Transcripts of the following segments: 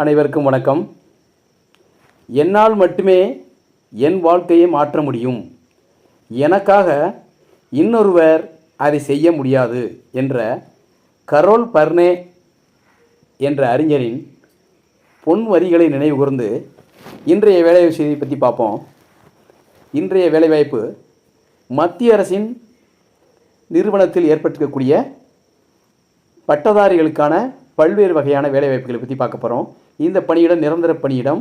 அனைவருக்கும் வணக்கம். என்னால் மட்டுமே என் வாழ்க்கையை மாற்ற முடியும். எனக்காக இன்னொருவர் அதை செய்ய முடியாது என்ற கரோல் பர்னே என்ற அறிஞரின் பொன் வரிகளை நினைவுகூர்ந்து இன்றைய வேலைவாய்ப்பு செய்தியை பற்றி பார்ப்போம். இன்றைய வேலைவாய்ப்பு மத்திய அரசின் நிறுவனத்தில் ஏற்பட்டிருக்கக்கூடிய பட்டதாரிகளுக்கான பல்வேறு வகையான வேலைவாய்ப்புகளை பற்றி பார்க்க போகிறோம் இந்த பணியிடம் நிரந்தர பணியிடம்.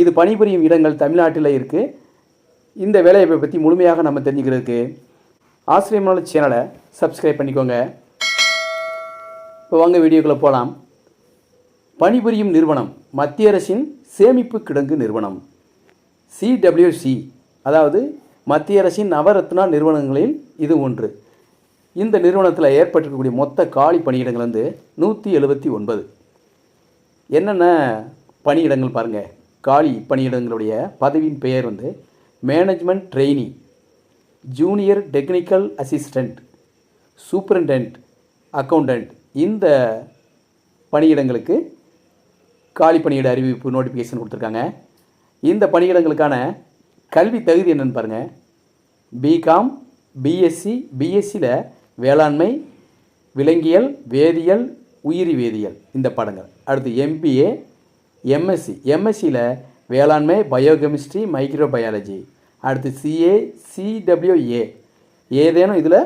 இது பணிபுரியும் இடங்கள் தமிழ்நாட்டில் இருக்குது இந்த வேலைவாய்ப்பை பற்றி முழுமையாக நம்ம தெரிஞ்சுக்கிறதுக்கு ஆசிரியமான சேனலை சப்ஸ்கிரைப் பண்ணிக்கோங்க. இப்போ வாங்க வீடியோக்குள்ளே போகலாம் பணிபுரியும் நிறுவனம் மத்திய அரசின் சேமிப்பு கிடங்கு நிறுவனம். சிடபிள்யூசி அதாவது மத்திய அரசின் நவரத்னா நிறுவனங்களில் இது ஒன்று. இந்த நிறுவனத்தில் ஏற்பட்டிருக்கக்கூடிய மொத்த காலி பணியிடங்கள் வந்து நூற்றி எழுபத்தி ஒன்பது. என்னென்ன பணியிடங்கள் பாருங்கள் காலி பணியிடங்களுடைய பதவியின் பெயர் வந்து management trainee junior technical assistant superintendent accountant இந்த பணியிடங்களுக்கு காலி பணியிட அறிவிப்பு நோட்டிஃபிகேஷன் கொடுத்துருக்காங்க. இந்த பணியிடங்களுக்கான கல்வி தகுதி என்னென்னு பாருங்கள் பிகாம் பிஎஸ்சி பிஎஸ்சியில் வேளாண்மை விலங்கியல் வேதியியல் உயிரி வேதியியல் இந்த பாடங்கள். அடுத்து எம்பிஏ எம்எஸ்சி எம்எஸ்சியில் வேளாண்மை பயோகெமிஸ்ட்ரி மைக்ரோபயாலஜி அடுத்து சிஏ சிடபிள்யூஏ ஏதேனும் இதில்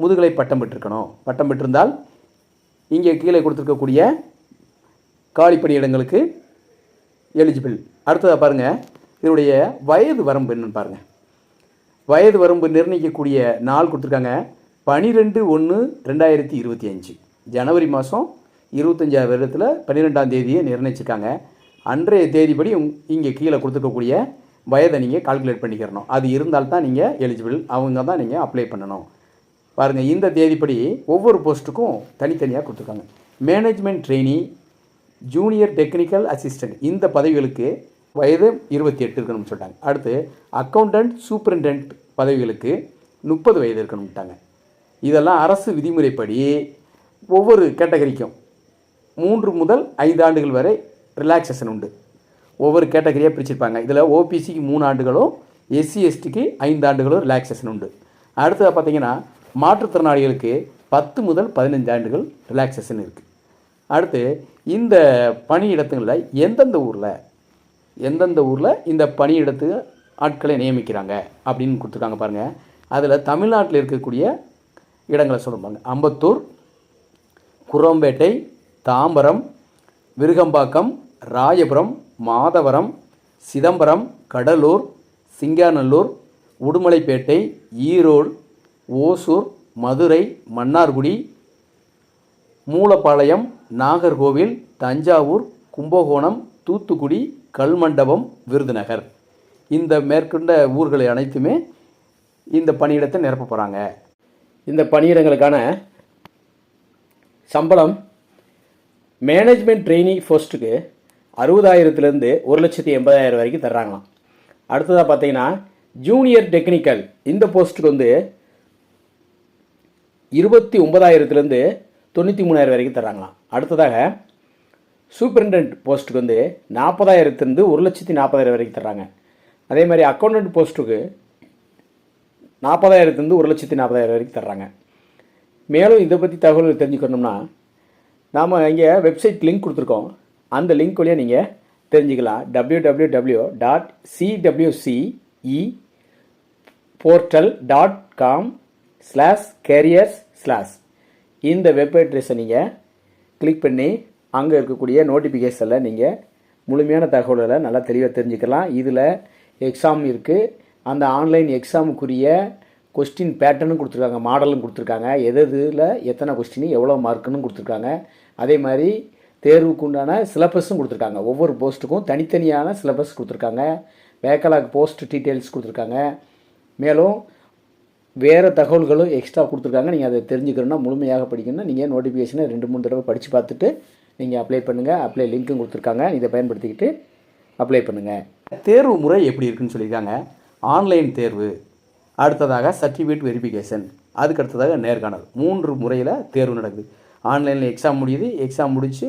முதுகலை பட்டம் பெற்றிருக்கணும். பட்டம் பெற்றிருந்தால் இங்கே கீழே கொடுத்துருக்கக்கூடிய காலிப்பணியிடங்களுக்கு எலிஜிபிள் அடுத்ததாக பாருங்கள் இதனுடைய வயது வரம்பு என்னன்னு பாருங்கள் வயது வரம்பு நிர்ணயிக்கக்கூடிய நாள் கொடுத்துருக்காங்க பனிரெண்டு ஒன்று ரெண்டாயிரத்தி இருபத்தி அஞ்சு. ஜனவரி மாதம் இருபத்தஞ்சாவது வருடத்தில் பன்னிரெண்டாம் தேதியை நிர்ணயிச்சிருக்காங்க. அன்றைய தேதிப்படி உங் இங்கே கீழே கொடுத்துருக்கக்கூடிய வயதை நீங்கள் கால்குலேட் பண்ணிக்கிறணும். அது இருந்தால் தான் நீங்கள் எலிஜிபிள் அவங்க தான் நீங்கள் அப்ளை பண்ணணும். பாருங்கள் இந்த தேதிப்படி ஒவ்வொரு போஸ்ட்டுக்கும் தனித்தனியாக கொடுத்துருக்காங்க. Management trainee junior technical assistant இந்த பதவிகளுக்கு வயது இருபத்தி எட்டு இருக்கணும்னு சொல்லிட்டாங்க. அடுத்து அக்கௌண்டன்ட் சூப்பரிண்டென்ட் பதவிகளுக்கு முப்பது வயது இருக்கணும்ட்டாங்க இதெல்லாம் அரசு விதிமுறைப்படி ஒவ்வொரு கேட்டகரிக்கும் மூன்று முதல் ஐந்து ஆண்டுகள் வரை ரிலாக்ஸேஷன் உண்டு. ஒவ்வொரு கேட்டகரியாக பிரிச்சிருப்பாங்க. இதில் ஓபிசிக்கு மூணு ஆண்டுகளும் எஸ்சி எஸ்டிக்கு ஐந்து ஆண்டுகளும் ரிலாக்ஸேஷன் உண்டு. அடுத்தது பார்த்தீங்கன்னா மாற்றுத்திறனாளிகளுக்கு பத்து முதல் பதினஞ்சு ஆண்டுகள் ரிலாக்ஸேஷன் இருக்குது அடுத்து இந்த பணியிடத்துங்களில் எந்தெந்த ஊரில் எந்தெந்த ஊரில் இந்த பணியிடத்து ஆட்களை நியமிக்கிறாங்க அப்படின்னு கொடுத்துருக்காங்க பாருங்கள் அதில் தமிழ்நாட்டில் இருக்கக்கூடிய இடங்களை சொல்லுவாங்க அம்பத்தூர் குரம்பேட்டை தாம்பரம் விருகம்பாக்கம் ராயபுரம் மாதவரம் சிதம்பரம் கடலூர் சிங்காநல்லூர் உடுமலைப்பேட்டை ஈரோடு ஓசூர் மதுரை மன்னார்குடி மூலப்பாளையம் நாகர்கோவில் தஞ்சாவூர் கும்பகோணம் தூத்துக்குடி கல்மண்டபம் விருதுநகர். இந்த மேற்கொண்ட ஊர்களை அனைத்துமே இந்த பணியிடத்தை நிரப்ப போகிறாங்க இந்த பணியிடங்களுக்கான சம்பளம் மேனேஜ்மெண்ட் ட்ரெயினி போஸ்ட்டுக்கு அறுபதாயிரத்துலேருந்து ஒரு லட்சத்தி எண்பதாயிரம் வரைக்கும் தர்றாங்களாம். அடுத்ததாக பார்த்தீங்கன்னா ஜூனியர் டெக்னிக்கல் இந்த போஸ்ட்டுக்கு வந்து இருபத்தி ஒன்பதாயிரத்துலேருந்து தொண்ணூற்றி மூணாயிரம் வரைக்கும் தர்றாங்களாம். அடுத்ததாக சூப்பரிண்டென்ட் போஸ்ட்டுக்கு வந்து நாற்பதாயிரத்துலேருந்து ஒரு லட்சத்தி நாற்பதாயிரம் வரைக்கும் தர்றாங்க. அதே மாதிரி அக்கௌண்டன்ட் போஸ்ட்டுக்கு நாற்பதாயிரத்துலேருந்து ஒரு லட்சத்தி நாற்பதாயிரம் வரைக்கும் தர்றாங்க. மேலும் இதை பற்றி தகவல்கள் தெரிஞ்சுக்கணும்னா நாம் இங்கே வெப்சைட் லிங்க் கொடுத்துருக்கோம். அந்த லிங்க் வழியாக நீங்கள் தெரிஞ்சுக்கலாம். W W W dot CWCE portal dot com slash careers slash இந்த வெப் அட்ரஸை நீங்கள் கிளிக் பண்ணி அங்கே இருக்கக்கூடிய நோட்டிஃபிகேஷனில் நீங்கள் முழுமையான தகவல்களை நல்லா தெளிவாக தெரிஞ்சுக்கலாம். இதில் எக்ஸாம் இருக்குது அந்த ஆன்லைன் எக்ஸாமுக்குரிய கொஸ்டின் பேட்டர்னும் கொடுத்துருக்காங்க மாடலும் கொடுத்துருக்காங்க எது எதில் எத்தனை கொஸ்டின் எவ்வளோ மார்க்குன்னு கொடுத்துருக்காங்க. அதே மாதிரி தேர்வுக்கு உண்டான சிலபஸும் கொடுத்துருக்காங்க. ஒவ்வொரு போஸ்ட்டுக்கும் தனித்தனியான சிலபஸ் கொடுத்துருக்காங்க. வேக்கலாக் போஸ்ட் டீட்டெயில்ஸ் கொடுத்துருக்காங்க. மேலும் வேறு தகவல்களும் எக்ஸ்ட்ரா கொடுத்துருக்காங்க. நீங்கள் அதை தெரிஞ்சுக்கணுன்னா முழுமையாக படிக்கணும்னா நீங்கள் நோட்டிஃபிகேஷனை ரெண்டு மூணு தடவை படித்து பார்த்துட்டு நீங்கள் அப்ளை பண்ணுங்கள் அப்ளை லிங்க்கும் கொடுத்துருக்காங்க. இதை பயன்படுத்திக்கிட்டு அப்ளை பண்ணுங்கள் தேர்வு முறை எப்படி இருக்குன்னு சொல்லியிருக்காங்க. ஆன்லைன் தேர்வு. அடுத்ததாக சர்டிஃபிகேட் வெரிஃபிகேஷன் அதுக்கு அடுத்ததாக நேர்காணல். மூன்று முறையில் தேர்வு நடக்குது. ஆன்லைனில் எக்ஸாம் முடியுது. எக்ஸாம் முடித்து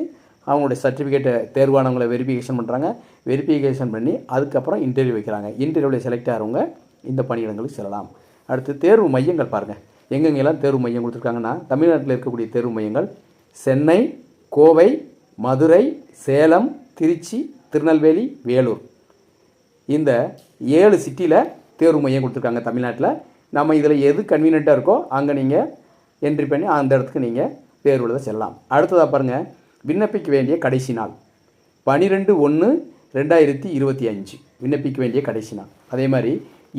அவங்களுடைய சர்டிஃபிகேட்டை தேர்வானவங்களை வெரிஃபிகேஷன் பண்ணுறாங்க வெரிஃபிகேஷன் பண்ணி அதுக்கப்புறம் இன்டர்வியூ வைக்கிறாங்க. இன்டர்வியூவில் செலக்ட் ஆகிறவங்க இந்த பணியிடங்களுக்கு செல்லலாம். அடுத்து தேர்வு மையங்கள் பாருங்கள் எங்கெங்கெல்லாம் தேர்வு மையம் கொடுத்துருக்காங்கன்னா தமிழ்நாட்டில் இருக்கக்கூடிய தேர்வு மையங்கள் சென்னை கோவை மதுரை சேலம் திருச்சி திருநெல்வேலி வேலூர். இந்த ஏழு சிட்டியில் தேர்வு மையம் கொடுத்துருக்காங்க தமிழ்நாட்டில். நம்ம இதில் எது கன்வீனியண்ட்டாக இருக்கோ அங்கே நீங்கள் என்ட்ரி பண்ணி அந்த இடத்துக்கு நீங்கள் தேர்வு எழுத செல்லலாம். அடுத்ததாக பாருங்கள் விண்ணப்பிக்க வேண்டிய கடைசி நாள். பனிரெண்டு ஒன்று ரெண்டாயிரத்தி இருபத்தி அஞ்சு. விண்ணப்பிக்க வேண்டிய கடைசி நாள். அதே மாதிரி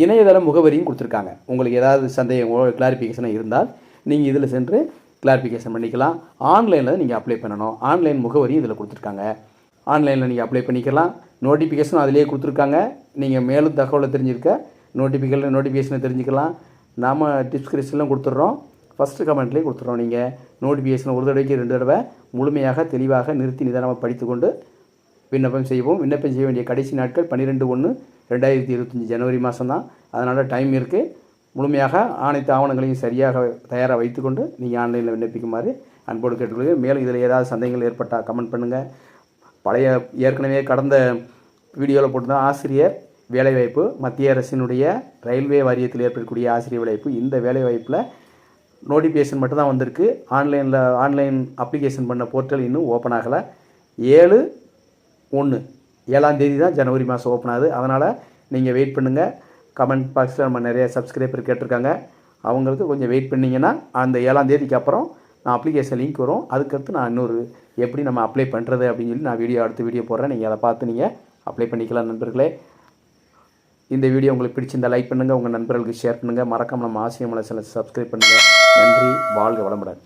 இணையதள முகவரியும் கொடுத்துருக்காங்க. உங்களுக்கு ஏதாவது சந்தேகம் கிளாரிஃபிகேஷனாக இருந்தால் நீங்கள் இதில் சென்று கிளாரிஃபிகேஷன் பண்ணிக்கலாம். ஆன்லைனில் நீங்கள் அப்ளை பண்ணணும். ஆன்லைன் முகவரியும் இதில் கொடுத்துருக்காங்க. ஆன்லைனில் நீங்கள் அப்ளை பண்ணிக்கலாம். நோட்டிஃபிகேஷன் அதிலே கொடுத்துருக்காங்க. நீங்கள் மேலும் தகவலை தெரிஞ்சிருக்க நோட்டிஃபிகல் நோட்டிஃபிகேஷனை தெரிஞ்சுக்கலாம். நாம் டிஸ்கிரிப்ஷன்லாம் கொடுத்துட்றோம். ஃபஸ்ட்டு கமெண்ட்லேயும் கொடுத்துட்றோம். நீங்கள் நோட்டிஃபிகேஷன் ஒரு தடவைக்கு ரெண்டு தடவை முழுமையாக தெளிவாக நிறுத்தி நிதானமாக படித்துக்கொண்டு விண்ணப்பம் செய்வோம். விண்ணப்பம் செய்ய வேண்டிய கடைசி நாட்கள் பன்னிரெண்டு ஒன்று ரெண்டாயிரத்தி இருபத்தஞ்சி ஜனவரி மாதம் தான் அதனால் டைம் இருக்குது முழுமையாக அனைத்து ஆவணங்களையும் சரியாக தயாராக வைத்துக்கொண்டு நீங்கள் ஆன்லைனில் விண்ணப்பிக்குமாறு அன்போடு கேட்டுக்கொள்கிறேன். மேலும் இதில் ஏதாவது சந்தேகங்கள் ஏற்பட்டால் கமெண்ட் பண்ணுங்கள் பழைய ஏற்கனவே கடந்த வீடியோவில் போட்டிருந்தோம் ஆசிரியர் வேலைவாய்ப்பு மத்திய அரசினுடைய ரயில்வே வாரியத்தில் ஏற்படக்கூடிய ஆசிரியர் வேலைவாய்ப்பு இந்த வேலைவாய்ப்பில் நோட்டிஃபிகேஷன் மட்டும் தான் வந்திருக்கு. ஆன்லைனில் ஆன்லைன் அப்ளிகேஷன் பண்ண போர்ட்டல் இன்னும் ஓப்பன் ஆகலை. ஏழு ஒன்று ஏழாம் தேதி தான் ஜனவரி மாதம் ஓப்பன் ஆகுது. அதனால் நீங்கள் வெயிட் பண்ணுங்கள் கமெண்ட் பாக்ஸில் நம்ம நிறைய சப்ஸ்கிரைபர் கேட்டிருக்காங்க. அவங்களுக்கு கொஞ்சம் வெயிட் பண்ணிங்கன்னா அந்த ஏழாம் தேதிக்கு அப்புறம் நான் அப்ளிகேஷன் லிங்க் வரும். அதுக்கடுத்து நான் இன்னொரு எப்படி நம்ம அப்ளை பண்ணுறது அப்படின்னு சொல்லி நான் வீடியோ அடுத்த வீடியோ போடுறேன். நீங்கள் அதை பார்த்து நீங்கள் அப்ளை பண்ணிக்கலாம் நண்பர்களே. இந்த வீடியோ உங்களுக்கு பிடிச்சிருந்தா லைக் பண்ணுங்கள் உங்கள் நண்பர்களுக்கு ஷேர் பண்ணுங்கள் மறக்காமல் நம்ம ஆசியம் மலசில் சப்ஸ்கிரைப் பண்ணுங்கள் நன்றி வாழ்க வளமுடன்.